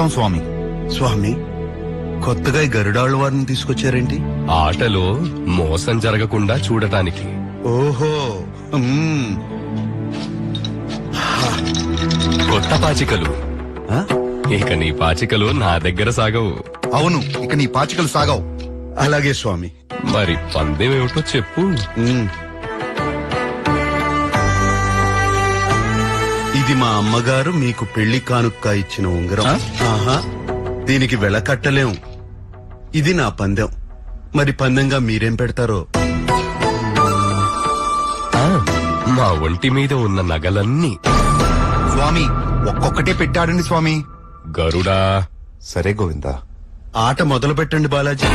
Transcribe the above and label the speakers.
Speaker 1: పెడతాం స్వామి.
Speaker 2: స్వామి కొత్తగా ఈ గరుడాళ్ళ వారిని తీసుకొచ్చారేంటి?
Speaker 3: ఆటలో మోసం జరగకుండా చూడటానికి.
Speaker 2: ఓహో మ్మ్.
Speaker 3: కొత్త పాచికలు.
Speaker 2: ఆ?
Speaker 3: ఇక నీ పాచికలు నా దగ్గర సాగవు.
Speaker 1: అవును ఇక నీ పాచికలు సాగావు.
Speaker 2: అలాగే స్వామి.
Speaker 3: మరి పందెం ఏమిటో చెప్పు.
Speaker 2: మ్మ్. ఇది మా అమ్మగారు మీకు పెళ్ళి కానుక్క ఇచ్చిన ఉంగరం? ఆహా. దీనికి వెల కట్టలేం. ఇది నా పందెం. మరి పందెంగా మీరేం పెడతారో?
Speaker 3: ఆ, మా ఒంటి మీద ఉన్న నగలన్నీ.
Speaker 1: స్వామి ఒక్కొక్కటే పెట్టాడండి స్వామి.
Speaker 3: గరుడా.
Speaker 1: సరే గోవిందా.
Speaker 2: ఆట మొదలు పెట్టండి బాలాజీ.